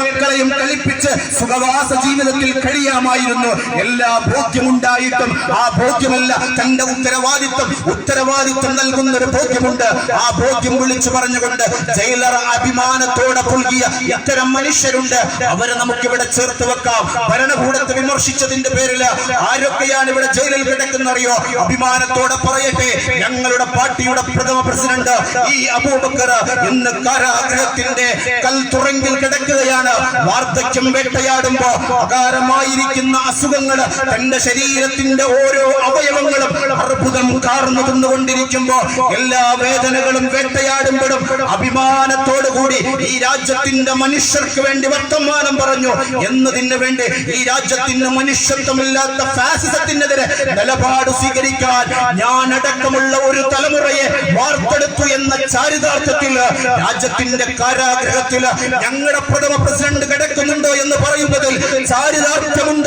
മക്കളെയും കളിപ്പിച്ച് സുഖവാസ ജീവിതത്തിൽ കഴിയാമായിരുന്നു. എല്ലാ ബോധ്യമുണ്ടായിട്ടും ആ ബോധ്യമല്ല തന്റെ ഉത്തരവാദിത്വം. ഉത്തരവാദിത്വം നൽകുന്ന ഒരു ബോധ്യമുണ്ട്. ആ ബോധ്യം വിളിച്ചു പറഞ്ഞുകൊണ്ട് ജയിലർ അഭിമാനത്തോടെ പുൽകിയ ഇത്തരം മനുഷ്യരുണ്ട്. അവരെ നമുക്ക് ഇവിടെ ചേർത്ത് വെക്കാം. ഭരണകൂടത്തെ വിമർശിച്ചതിന്റെ പേരിൽ ആരൊക്കെയാണ് ഇവിടെ ജയിലിൽ കിടക്കുന്നറിയോ? അഭിമാനത്തോടെ പറയട്ടെ. ഞങ്ങളുടെ പാർട്ടിയുടെ പ്രഥമ പ്രസിഡന്റ് ഈ അബൂബക്കർ ഇന്ന് കാരാഗ്രഹത്തിന്റെ കൽ തുറങ്കിൽ കിടക്കുകയാണ്. വാർദ്ധക്യം വേട്ടയാടുമ്പോ അകാരമായിരിക്കുന്ന അസുഖങ്ങൾ തന്റെ ശരീരത്തിന്റെ ഓരോ അവയവങ്ങളും അർബുദം കാർന്നു തിന്നുകൊണ്ടിരിക്കുമ്പോ എല്ലാ വേദനകളും വേട്ടയാടുമ്പോഴും അഭിമാനത്തോടു കൂടി ഈ രാജ്യത്തിന്റെ മനുഷ്യർക്ക് വേണ്ടി വർത്തമാനം പറഞ്ഞു. എന്നതിന് വേണ്ടി ഈ രാജ്യത്തിന്റെ മനുഷ്യത്വമില്ലാത്ത ഫാസിസത്തിനെതിരെ നിലപാട് സ്വീകരിക്കാൻ ഞാൻ അടക്കമുള്ള ഒരു തലമുറയെ വാർത്തെടുത്തു എന്ന ചാരിതാർത്ഥത്തിൽ രാജ്യത്തിന്റെ കാരാഗ്രഹത്തിൽ ഞങ്ങളുടെ പ്രഥമ പ്രസിഡന്റ് കിടക്കുന്നുണ്ടോ എന്ന് ചാരിതാർത്ഥ്യമുണ്ട്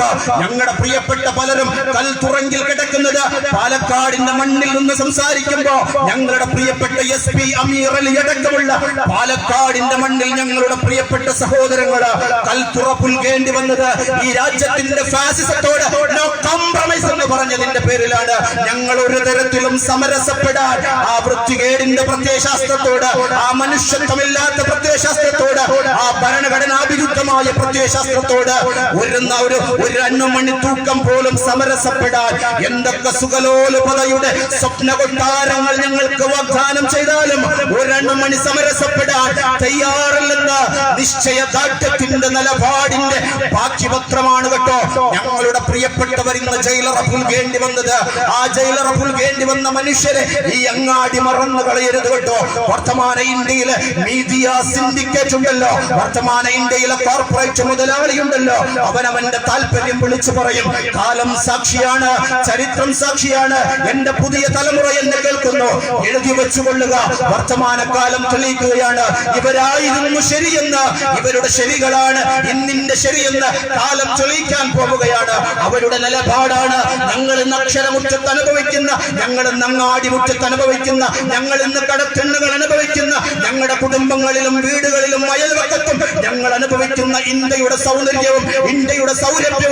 ഞങ്ങൾക്ക് ഞങ്ങളുടെ പ്രിയപ്പെട്ട പലരും കൽത്തുറങ്കിൽ കിടക്കുന്നത് പാലക്കാടിന്റെ മണ്ണിൽ നിന്ന് സംസാരിക്കുമ്പോ ഞങ്ങളുടെ പ്രിയപ്പെട്ട എസ് പി അമീർ അലി അടക്കമുള്ള പാലക്കാടിന്റെ മണ്ണിൽ ഞങ്ങളുടെ പ്രിയപ്പെട്ട സഹോദരങ്ങൾ കൽത്തുറ പുൽകേണ്ടി വന്നത് ഈ രാജ്യത്തിന്റെ ഫാസിസത്തോട് നോ കോംപ്രമൈസ് എന്ന് പറഞ്ഞതിന്റെ പേരിലാണ്. ഞങ്ങൾ ഒരു തരത്തിലും സമരസപ്പെടാൻ ആ വൃത്തികേടിന്റെ പ്രത്യയശാസ്ത്രത്തോട് ആ മനുഷ്യത്വമില്ലാത്ത പ്രത്യയശാസ്ത്രത്തോട് ആ ഭരണഘടനാ വിരുദ്ധമായ പ്രത്യയശാസ്ത്രത്തോട് ഒരു ഒരു തൂക്കം പോലും സമരസപ്പെടാൻ എന്തൊക്കെ സുഖലോലുപതയുടെ സ്വപ്ന കൊട്ടാരങ്ങൾ ഞങ്ങൾക്ക് വാഗ്ദാനം ചെയ്താലും ഒരെണ്ണമണി സമരസപ്പെടാൻ തയ്യാറല്ലെന്ന നിശ്ചയദാർഢ്യത്തിന്റെ നിലപാടിന്റെ ബാക്കിപത്രമാണ് കേട്ടോ. ഞങ്ങളുടെ പ്രിയപ്പെട്ടവർ ഇന്ന് ജയിലറ പുൽകേണ്ടി വന്നത്. ആ ജയിലറ പുൽകേണ്ടി വന്ന മനുഷ്യരെ ഈ അങ്ങാടി മറന്നു കളയരുത് കേട്ടോ. വർത്തമാന ഇന്ത്യയിലെ മീഡിയ സിൻഡിക്കേറ്റ് ഉണ്ടല്ലോ വർത്തമാന ഇന്ത്യയിലെ കോർപ്പറേറ്റ് മുതലാളി ഉണ്ടല്ലോ അവനവന്റെ താല്പര്യം വിളിച്ചു പറയും കാലം സാക്ഷിയാണ് ചരിത്രം സാക്ഷിയാണ്. എന്റെ പുതിയ തലമുറ എന്നെ കേൾക്കുന്നു. എഴുതി വെച്ചുകൊള്ളുക. വർത്തമാനകാലം തെളിയിക്കുകയാണ്. ഇവരായിരുന്നു ശരിയെന്ന് ഇവരുടെ ശരികളാണ്. ഇന്നിന്റെ ശരിയെന്ന് കാലം ചൊളിക്കാൻ പോവുകയാണ്. അവരുടെ നിലപാടാണ് ഞങ്ങൾ ഇന്ന് അക്ഷരമുറ്റത്ത് അനുഭവിക്കുന്ന ഞങ്ങൾ ഇന്ന് അങ്ങാടി മുറ്റത്ത് അനുഭവിക്കുന്ന ഞങ്ങൾ ഇന്ന് കടത്തിണ്ണുകൾ അനുഭവിക്കുന്ന ഞങ്ങളുടെ കുടുംബങ്ങളിലും വീടുകളിലും അയൽവക്കത്തും ഞങ്ങൾ അനുഭവിക്കുന്ന ഇന്ത്യയുടെ സൗന്ദര്യവും ഇന്ത്യയുടെ സൗരഭ്യവും